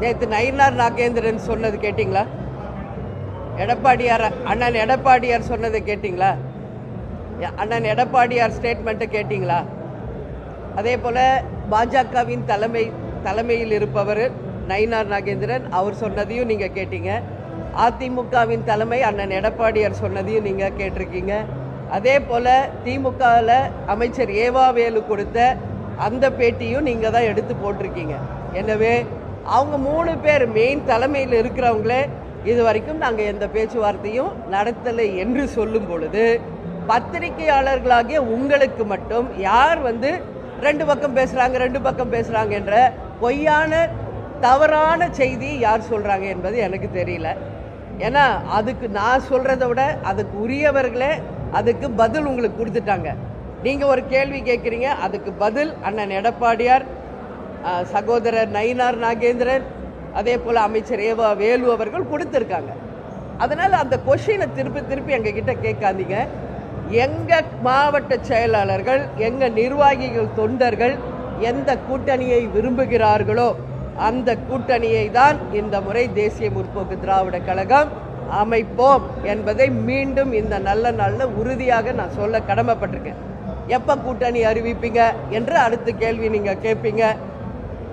நேற்று நயினார் நாகேந்திரன் சொன்னது கேட்டிங்களா? எடப்பாடியார் அண்ணன் எடப்பாடியார் சொன்னதை கேட்டிங்களா? அண்ணன் எடப்பாடியார் ஸ்டேட்மெண்ட்டை கேட்டிங்களா? அதே போல் பாஜகவின் தலைமை தலைமையில் இருப்பவர் நயினார் நாகேந்திரன் அவர் சொன்னதையும் நீங்கள் கேட்டீங்க. அதிமுகவின் தலைமை அண்ணன் எடப்பாடியார் சொன்னதையும் நீங்கள் கேட்டிருக்கீங்க. அதே போல் திமுகவில் அமைச்சர் ஏவாவேலு கொடுத்த அந்த பேட்டியும் நீங்கள் தான் எடுத்து போட்டிருக்கீங்க. எனவே அவங்க மூணு பேர் மெயின் தலைமையில் இருக்கிறவங்களே இது வரைக்கும் நாங்கள் எந்த பேச்சுவார்த்தையும் நடத்தலை என்று சொல்லும் பொழுது பத்திரிகையாளர்களாகிய உங்களுக்கு மட்டும் யார் வந்து ரெண்டு பக்கம் பேசுகிறாங்க ரெண்டு பக்கம் பேசுகிறாங்க என்ற பொய்யான தவறான செய்தி யார் சொல்கிறாங்க என்பது எனக்கு தெரியல. ஏன்னா அதுக்கு நான் சொல்கிறத விட அதுக்கு உரியவர்களே அதுக்கு பதில் உங்களுக்கு கொடுத்துட்டாங்க. நீங்கள் ஒரு கேள்வி கேட்குறீங்க அதுக்கு பதில் அண்ணன் எடப்பாடியார் சகோதரர் நயினார் நாகேந்திரன் அதே போல் அமைச்சர் ஏவா வேலு அவர்கள் கொடுத்துருக்காங்க. அதனால் அந்த கொஷினை திருப்பி திருப்பி எங்ககிட்ட கேட்காதீங்க. எங்கள் மாவட்ட செயலாளர்கள் எங்கள் நிர்வாகிகள் தொண்டர்கள் எந்த கூட்டணியை விரும்புகிறார்களோ அந்த கூட்டணியை தான் இந்த முறை தேசிய முற்போக்கு திராவிட கழகம் அமைப்போம் என்பதை மீண்டும் இந்த நல்ல நாளில் உறுதியாக நான் சொல்ல கடமைப்பட்டிருக்கேன். எப்போ கூட்டணி அறிவிப்பீங்க என்று அடுத்த கேள்வி நீங்கள் கேட்பீங்க.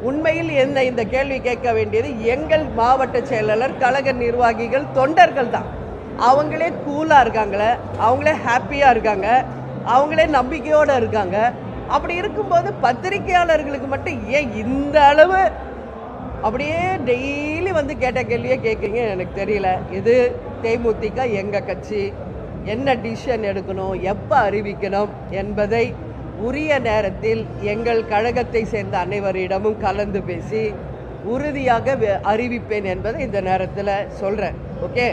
உண்மையில் என்ன இந்த கேள்வி கேட்க வேண்டியது? எங்கள் மாவட்ட செயலாளர் கழக நிர்வாகிகள் தொண்டர்கள் தான். அவங்களே கூலாக இருக்காங்களே அவங்களே ஹாப்பியாக இருக்காங்க அவங்களே நம்பிக்கையோடு இருக்காங்க. அப்படி இருக்கும்போது பத்திரிகையாளர்களுக்கு மட்டும் ஏன் இந்த அளவு அப்படியே டெய்லி வந்து கேட்ட கேள்வியே கேட்குறீங்க? எனக்கு தெரியல. இது தேமுதிக எங்கள் கட்சி என்ன டிசிஷன் எடுக்கணும் எப்போ அறிவிக்கணும் என்பதை உரிய நேரத்தில் எங்கள் கழகத்தை சேர்ந்த அனைவரிடமும் கலந்து பேசி உறுதியாக அறிவிப்பேன் என்பதை இந்த நேரத்தில் சொல்கிறேன் ஓகே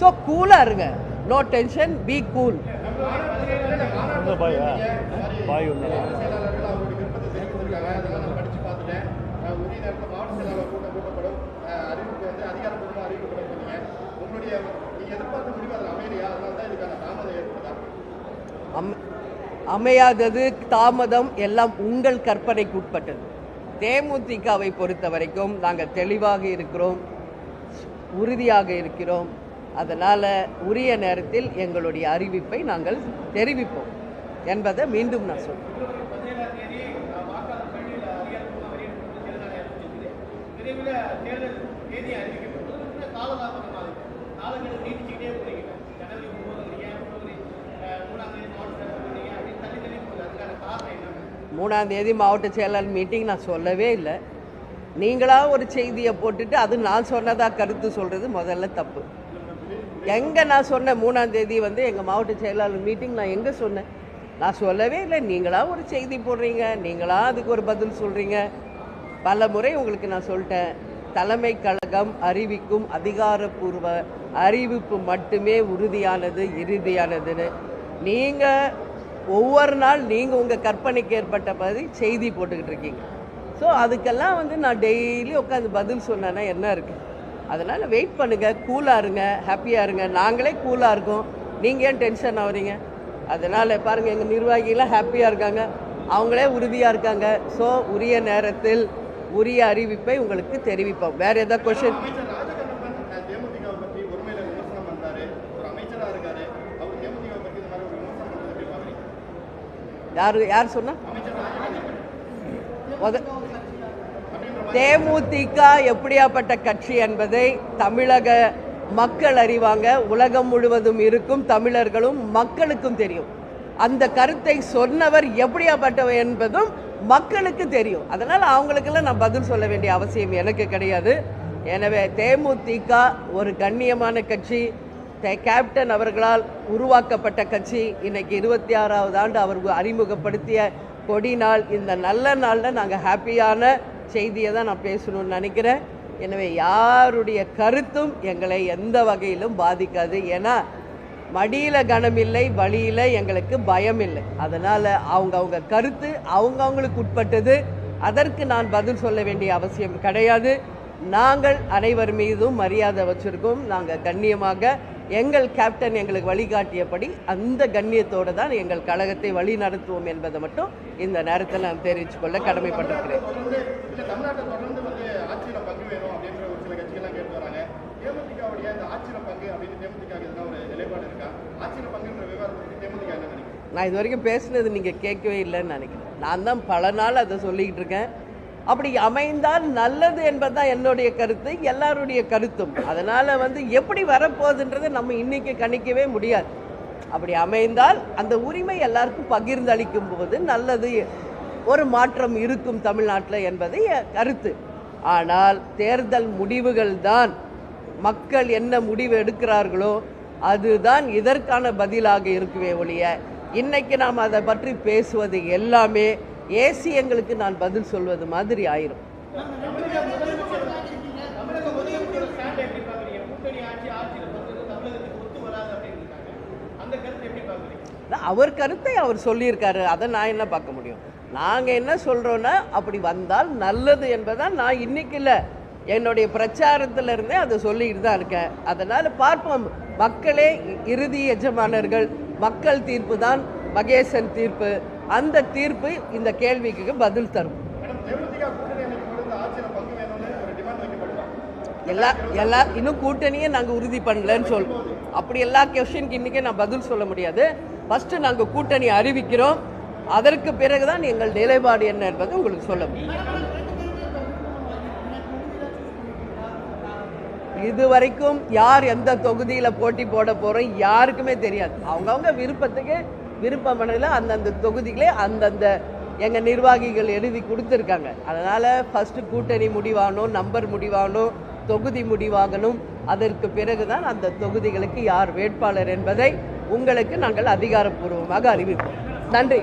ஸோ கூலாக இருங்க. நோ டென்ஷன் பி கூல் அம் அமையாதது தாமதம் எல்லாம் உங்கள் கற்பனைக்கு உட்பட்டது தேமுதிகவை பொறுத்த வரைக்கும் நாங்கள் தெளிவாக இருக்கிறோம் உறுதியாக இருக்கிறோம். அதனால் உரிய நேரத்தில் எங்களுடைய அறிவிப்பை நாங்கள் தெரிவிப்போம் என்பதை மீண்டும் நான் சொல்கிறேன் தேர்தல் தேதி அறிவிக்கப்பட்டது. காலதாமதமாக காலங்கள் மூணாந்தேதி மூணாம் தேதி மாவட்ட செயலாளர் மீட்டிங் நான் சொல்லவே இல்லை. நீங்களாக ஒரு செய்தியை போட்டுட்டு அது நான் சொன்னதாக கருத்து சொல்கிறது முதல்ல தப்பு. எங்கே நான் சொன்னேன் மூணாம் தேதி வந்து எங்கள் மாவட்ட செயலாளர் மீட்டிங் நான் எங்கே சொன்னேன்? நான் சொல்லவே இல்லை. நீங்களாக ஒரு செய்தி போடுறீங்க. நீங்களாக அதுக்கு ஒரு பதில் சொல்கிறீங்க பல முறை உங்களுக்கு நான் சொல்லிட்டேன். தலைமை கழகம் அறிவிக்கும் அதிகாரப்பூர்வ அறிவிப்பு மட்டுமே உறுதியானது இறுதியானதுன்னு. நீங்கள் ஒவ்வொரு நாள் நீங்கள் உங்கள் கற்பனைக்கு ஏற்பட்ட மாதிரி செய்தி போட்டுக்கிட்டு இருக்கீங்க. ஸோ அதுக்கெல்லாம் வந்து நான் டெய்லி உட்காந்து பதில் சொன்னேன்னா என்ன இருக்குது அதனால் வெயிட் பண்ணுங்கள் கூலாக இருங்க ஹாப்பியாக இருங்க. நாங்களே கூலாக இருக்கோம். நீங்கள் ஏன் டென்ஷன் ஆகுறீங்க அதனால் பாருங்கள் எங்கள் நிர்வாகிலாம் ஹாப்பியாக இருக்காங்க. அவங்களே உறுதியாக இருக்காங்க. ஸோ உரிய நேரத்தில் உரிய அறிவிப்பை உங்களுக்கு தெரிவிப்போம். வேறு எதாவது கொஷின் அமைச்சர் ராஜகண்ணப்பன் அஹ், தேமுதிகவை பற்றி ஒருமையில விமர்சனம் பண்றாரு ஒரு அமைச்சரா இருக்காரு அவர் தேமுதிகவை பற்றி இந்த மாதிரி ஒரு விமர்சனம் பண்றது எப்படி பாக்குறீங்க யார் யார் சொன்னா? தேமுதிக எப்படியாப்பட்ட கட்சி என்பதை தமிழக மக்கள் அறிவாங்க. உலகம் முழுவதும் இருக்கும் தமிழர்களும் மக்களுக்கும் தெரியும். அந்த கருத்தை சொன்னவர் எப்படியாப்பட்டவர் என்பதும் மக்களுக்கு தெரியும். அதனால் அவங்களுக்கெல்லாம் நான் பதில் சொல்ல வேண்டிய அவசியம் எனக்கு கிடையாது. எனவே தேமுதிக ஒரு கண்ணியமான கட்சி. கேப்டன் அவர்களால் உருவாக்கப்பட்ட கட்சி இன்னைக்கு இருபத்தி ஆறாவது ஆண்டு அவர் அறிமுகப்படுத்திய கொடி நாள் இந்த நல்ல நாளில் நாங்கள் ஹாப்பியான செய்தியை தான் நான் பேசணும்னு நினைக்கிறேன். எனவே யாருடைய கருத்தும் எங்களை எந்த வகையிலும் பாதிக்காது. ஏன்னா மடியில் கனமில்லை வழியில் எங்களுக்கு பயம் இல்லை அதனால் அவங்கவுங்க கருத்து அவங்க அவங்களுக்கு உட்பட்டது. அதற்கு நான் பதில் சொல்ல வேண்டிய அவசியம் கிடையாது. நாங்கள் அனைவர் மீதும் மரியாதை வச்சுருக்கோம். நாங்கள் கண்ணியமாக எங்கள் கேப்டன் எங்களுக்கு வழிகாட்டியபடி அந்த கண்ணியத்தோடு தான் எங்கள் கழகத்தை வழி நடத்துவோம் என்பதை மட்டும் இந்த நேரத்தில் நான் தெரிவித்து கொள்ள கடமைப்பட்டிருக்கிறேன். நான் இது வரைக்கும் பேசுனது நீங்கள் கேட்கவே இல்லைன்னு நினைக்கிறேன். நான் தான் பல நாள் அதை சொல்லிக்கிட்டு இருக்கேன். அப்படி அமைந்தால் நல்லது என்பதுதான் என்னுடைய கருத்து எல்லாருடைய கருத்தும். அதனால் வந்து எப்படி வரப்போகுதுன்றதை நம்ம இன்னைக்கு கணிக்கவே முடியாது. அப்படி அமைந்தால் அந்த உரிமை எல்லாருக்கும் பகிர்ந்தளிக்கும் போது நல்லது ஒரு மாற்றம் இருக்கும் தமிழ்நாட்டில் என்பது கருத்து. ஆனால் தேர்தல் முடிவுகள் தான். மக்கள் என்ன முடிவு எடுக்கிறார்களோ அதுதான் இதற்கான பதிலாக இருக்குவே ஒழிய இன்னைக்கு நாம் அதை பற்றி பேசுவது எல்லாமே ஏசியங்களுக்கு நான் பதில் சொல்வது மாதிரி ஆயிரும். அவர் கருத்தை அவர் சொல்லியிருக்காரு அதை நான் என்ன பார்க்க முடியும்? நாங்கள் என்ன சொல்கிறோன்னா அப்படி வந்தால் நல்லது என்பதான் நான் இன்னைக்கு இல்லை. என்னுடைய பிரச்சாரத்துல இருந்தே அதை சொல்லிக்கிட்டு தான் இருக்கேன். அதனால் பார்ப்போம். மக்களே இறுதி எஜமானர்கள் மக்கள் தீர்ப்பு தான் மகேசன் தீர்ப்பு. அந்த தீர்ப்பு இந்த கேள்விக்கு பதில் தரும். எல்லா எல்லா இன்னும் கூட்டணியே நாங்கள் உறுதி பண்ணலன்னு சொல் அப்படி எல்லா கொஷனுக்கு இன்றைக்கே நான் பதில் சொல்ல முடியாது. ஃபஸ்ட்டு நாங்கள் கூட்டணி அறிவிக்கிறோம். அதற்கு பிறகுதான் எங்கள் நிலைப்பாடு என்ன என்பதை உங்களுக்கு சொல்ல முடியும். இது வரைக்கும் யார் எந்த தொகுதியில் போட்டி போட போகிறோம் யாருக்குமே தெரியாது. அவங்கவுங்க விருப்பத்துக்கு விருப்பமனையில் அந்தந்த தொகுதிகளே அந்தந்த எங்கள் நிர்வாகிகள் எழுதி கொடுத்துருக்காங்க. அதனால் ஃபஸ்ட்டு கூட்டணி முடிவாகணும் நம்பர் முடிவாகணும் தொகுதி முடிவாகணும். அதற்கு பிறகுதான் அந்த தொகுதிகளுக்கு யார் வேட்பாளர் என்பதை உங்களுக்கு நாங்கள் அதிகாரப்பூர்வமாக அறிவிப்போம். நன்றி.